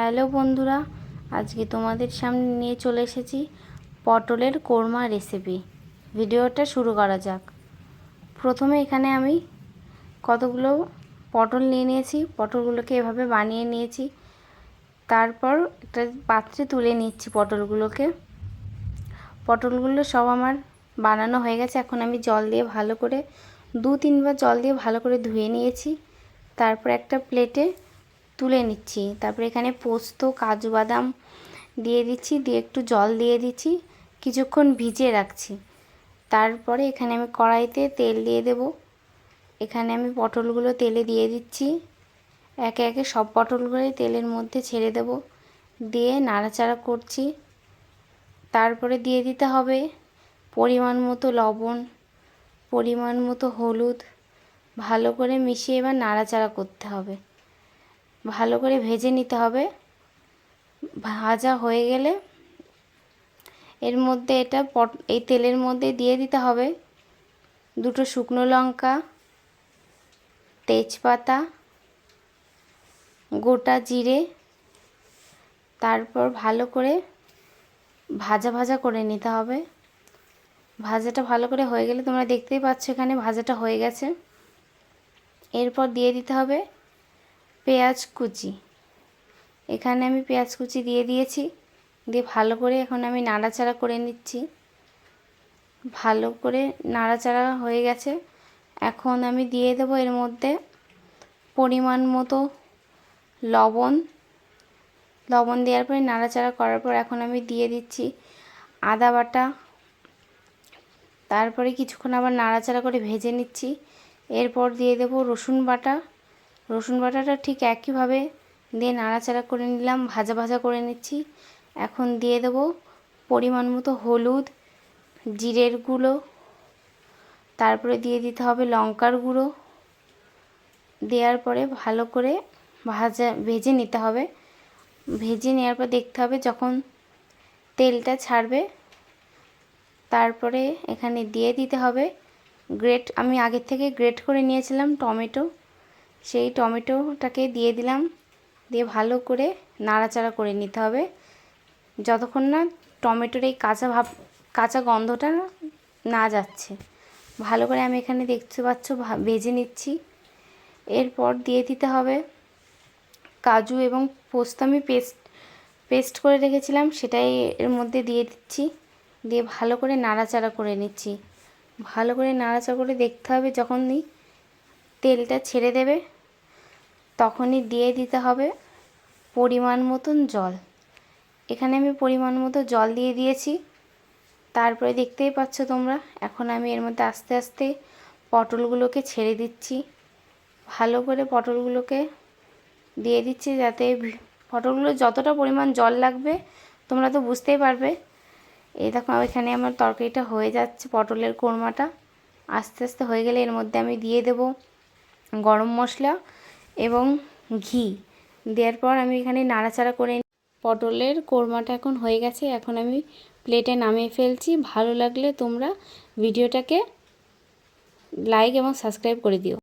Hello বন্ধুরা, আজকে তোমাদের সামনে নিয়ে চলে এসেছি পটলের কোরমা রেসিপি ভিডিওটা শুরু করা যাক। প্রথমে এখানে আমি কতগুলো পটল নিয়ে নিয়েছি, পটলগুলোকে এভাবে বানিয়ে নিয়েছি। তারপর একটা পাত্রে তুলে নিচ্ছি পটলগুলোকে। পটলগুলো সব আমার বানানো হয়ে গেছে, এখন আমি জল দিয়ে ভালো করে দু তিনবার জল দিয়ে ভালো করে ধুয়ে নিয়েছি। তারপর একটা প্লেটে তুলে নিচ্ছি। তারপরে এখানে পোস্ত, কাজু বাদাম দিয়ে দিচ্ছি, দিয়ে একটু জল দিয়ে দিচ্ছি, কিছুক্ষণ ভিজিয়ে রাখছি। তারপরে এখানে আমি কড়াইতে তেল দিয়ে দেব। এখানে আমি পটলগুলো তেলে দিয়ে দিচ্ছি। একে একে সব পটলগুলোই তেলের মধ্যে ছেড়ে দেব। দিয়ে নাড়াচাড়া করছি। তারপরে দিয়ে দিতে হবে পরিমাণ মতো লবণ, পরিমাণ মতো হলুদ। ভালো করে মিশিয়ে এবার নাড়াচাড়া করতে হবে। ভালো করে ভেজে নিতে হবে। ভাজা হয়ে গেলে এর মধ্যে এটা পট এই তেলের মধ্যে দিয়ে দিতে হবে দুটো শুকনো লঙ্কা, তেজপাতা, গোটা জিরে, তারপর ভালো করে ভাজা ভাজা করে নিতে হবে। ভাজাটা ভালো করে হয়ে গেলে তোমরা দেখতেই পাচ্ছ এখানে ভাজাটা হয়ে গেছে। এরপর দিয়ে দিতে হবে পেঁয়াজ কুচি। এখানে আমি পেঁয়াজ কুচি দিয়ে দিয়েছি। দিয়ে ভালো করে এখন আমি নাড়াচাড়া করে নিচ্ছি। ভালো করে নাড়াচাড়া হয়ে গেছে। এখন আমি দিয়ে দেবো এর মধ্যে পরিমাণ মতো লবণ। লবণ দেওয়ার পরে নাড়াচাড়া করার পর এখন আমি দিয়ে দিচ্ছি আদা বাটা। তারপরে কিছুক্ষণ আবার নাড়াচাড়া করে ভেজে নিচ্ছি। এরপর দিয়ে দেবো রসুন বাটা। রসুন বাটাটা ঠিক একইভাবে দিয়ে নাড়াচাড়া করে নিলাম, ভাজা ভাজা করে নিচ্ছি। এখন দিয়ে দেব পরিমাণ মতো হলুদ, জিরের গুঁড়ো, তারপরে দিয়ে দিতে হবে লঙ্কার গুঁড়ো। দেওয়ার পরে ভালো করে ভাজা, ভেজে নিতে হবে। ভেজে নেওয়ার পর দেখতে হবে যখন তেলটা ছাড়বে, তারপরে এখানে দিয়ে দিতে হবে গ্রেট, আমি আগের থেকে গ্রেট করে নিয়েছিলাম টমেটো। সেই টমেটোটাকে দিয়ে দিলাম। দিয়ে ভালো করে নাড়াচাড়া করে নিতে হবে। যতক্ষণ না টমেটোর এই কাঁচা ভাব, কাঁচা গন্ধটা না যাচ্ছে। ভালো করে আমি এখানে দেখতে পাচ্ছ ভেজে নিচ্ছি। এরপর দিয়ে দিতে হবে কাজু এবং পোস্ত। আমি পেস্ট পেস্ট করে রেখেছিলাম, সেটাই এর মধ্যে দিয়ে দিচ্ছি। দিয়ে ভালো করে নাড়াচাড়া করে নিচ্ছি। ভালো করে নাড়াচাড়া করে দেখতে হবে যখনই তেলটা ছেড়ে দেবে। তখনই দিয়ে দিতে হবে পরিমাণ মতন জল। এখানে আমি পরিমাণ মতো জল দিয়ে দিয়েছি। তারপরে দেখতেই পাচ্ছ তোমরা, এখন আমি এর মধ্যে আস্তে আস্তে পটলগুলোকে ছেড়ে দিচ্ছি। ভালো করে পটলগুলোকে দিয়ে দিচ্ছি যাতে পটলগুলো যতটা পরিমাণ জল লাগবে, তোমরা তো বুঝতেই পারবে। এই দেখো, এখানে আমার তরকারিটা হয়ে যাচ্ছে পটলের কোরমাটা। আস্তে আস্তে হয়ে গেলে এর মধ্যে আমি দিয়ে দেব। গরম মশলা এবং ঘি। দেওয়ার পর আমি এখানে নাড়াচাড়া করে পটলের কোরমাটা এখন হয়ে গেছে। এখন আমি প্লেটে নামিয়ে ফেলছি। ভালো লাগলে তোমরা ভিডিওটাকে লাইক এবং সাবস্ক্রাইব করে দিও।